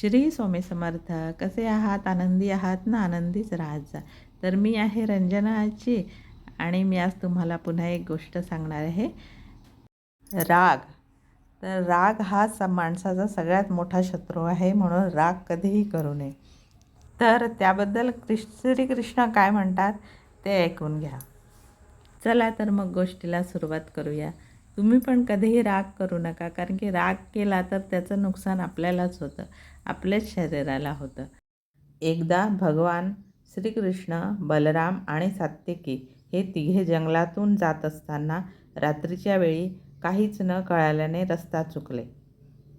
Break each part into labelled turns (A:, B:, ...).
A: श्री स्वामी समर्थ. कसे आहात? आनंदी आहात ना? आनंदीच राहत जा. तर मी आहे रंजना आजी आणि मी आज तुम्हाला पुन्हा एक गोष्ट सांगणार आहे. राग. तर राग हा स माणसाचा सगळ्यात मोठा शत्रू आहे म्हणून राग कधीही करू नये. तर त्याबद्दल कृष् श्रीकृष्ण काय म्हणतात ते ऐकून घ्या. चला तर मग गोष्टीला सुरुवात करूया. तुम्ही पण कधीही राग करू नका कारण की राग केला तर त्याचं नुकसान आपल्यालाच होतं आपल्याच शरीराला होतं. एकदा भगवान श्रीकृष्ण बलराम आणि सात्यकी हे तिघे जंगलातून जात असताना रात्रीच्या वेळी काहीच न कळाल्याने रस्ता चुकले.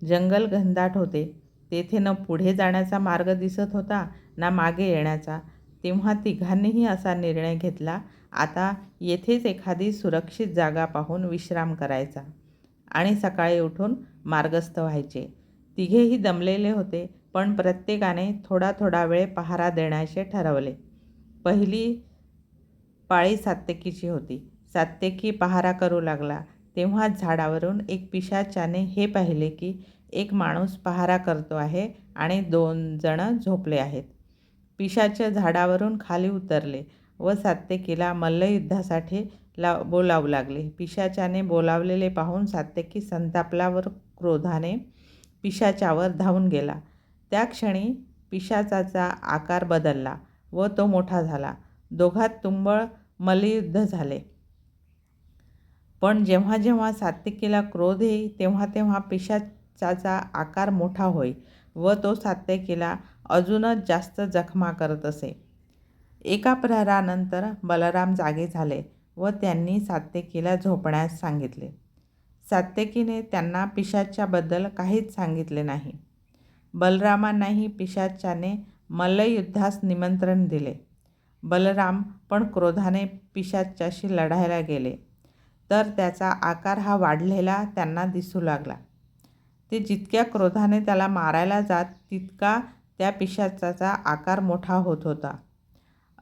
A: जंगल घनदाट होते तेथे न पुढे जाण्याचा मार्ग दिसत होता ना मागे येण्याचा. तेव्हा तिघांनीही असा निर्णय घेतला आता येथेच एखादी सुरक्षित जागा पाहून विश्राम करायचा. आणि सकाळी उठून मार्गस्थ व्हायचे. तिघेही दमलेले होते पण प्रत्येकाने थोडा थोडा वेळ पहारा देण्याचे ठरवले. पहिली पाळी सात्यकीची होती. सात्यकी पहारा करू लागला. तेव्हा झाडावरून एक पिशाच्याने हे पाहिले की एक माणूस पहारा करतो आहे आणि दोन जण झोपले आहेत. पिशाच्या झाडावरून खाली उतरले व सात्यकीला मल्लयुद्धासाठी ला बोलावू लागले. पिशाच्याने बोलावलेले पाहून सात्यकी संतापलावर क्रोधाने पिशाच्यावर धावून गेला. त्या क्षणी पिशाचाचा आकार बदलला व तो मोठा झाला. दोघात तुंबळ मल्लयुद्ध झाले. पण जेव्हा जेव्हा सात्यकीला क्रोध येई तेव्हा तेव्हा पिशाचाचा आकार मोठा होई व तो सात्यकीला अजूनच जास्त जखमा करत असे. एका प्रहरानंतर बलराम जागे झाले व त्यांनी सात्यकीला झोपण्यास सांगितले. सात्यकीने त्यांना पिशाच्याबद्दल काहीच सांगितले नाही. बलरामांनाही पिशाच्याने मल्लयुद्धास निमंत्रण दिले. बलराम पण क्रोधाने पिशाच्याशी लढायला गेले. तर त्याचा आकार हा वाढलेला त्यांना दिसू लागला. ते जितक्या क्रोधाने त्याला मारायला जात तितका त्या पिशाचाचा आकार मोठा होत होता.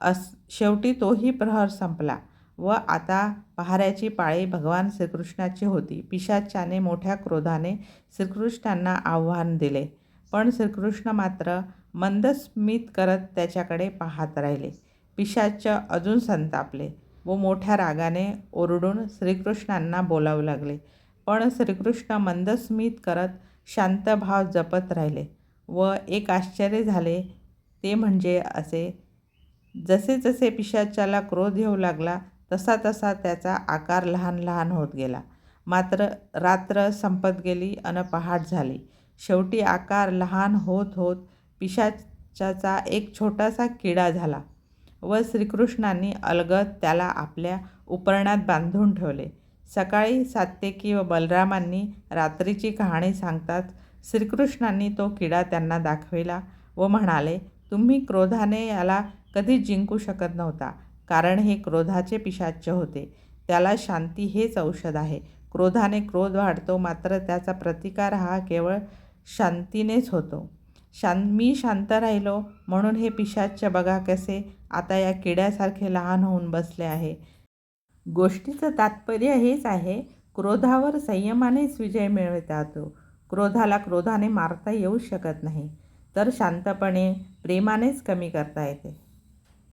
A: अस शेवटी तोही प्रहर संपला व आता पहाऱ्याची पाळी भगवान श्रीकृष्णाची होती. पिशाच्याने मोठ्या क्रोधाने श्रीकृष्णांना आव्हान दिले. पण श्रीकृष्ण मात्र मंदस्मित करत त्याच्याकडे पाहत राहिले. पिशाच अजून संतापले व मोठ्या रागाने ओरडून श्रीकृष्णांना बोलावू लागले. पण श्रीकृष्ण मंदस्मित करत शांत भाव जपत राहिले. व एक आश्चर्य झाले. ते म्हणजे असे जसे जसे पिशाच्याला क्रोध येऊ लागला तसा तसा त्याचा आकार लहान लहान होत गेला. मात्र रात्र संपत गेली अन पहाट झाली. शेवटी आकार लहान होत होत पिशाच्याचा एक छोटासा किडा झाला व श्रीकृष्णांनी अलगद त्याला आपल्या उपरणात बांधून ठेवले. सकाळी सात्यकी व बलरामांनी रात्रीची कहाणी सांगतात श्रीकृष्णांनी तो किडा त्यांना दाखविला व म्हणाले तुम्ही क्रोधाने याला कधीच जिंकू शकत नव्हता कारण हे क्रोधाचे पिशाच्य होते. त्याला शांती हेच औषध आहे. क्रोधाने क्रोध वाढतो मात्र त्याचा प्रतिकार हा केवळ शांतीनेच होतो. शां मी शांत राहिलो म्हणून हे पिशाच्य बघा कसे आता या किड्यासारखे लहान होऊन बसले आहे. गोष्टीचं तात्पर्य हेच आहे क्रोधावर संयमानेच विजय मिळवता येतो क्रोधाला क्रोधाने मारता येऊ शकत नाही. तर शांतपणे प्रेमानेच कमी करता येते.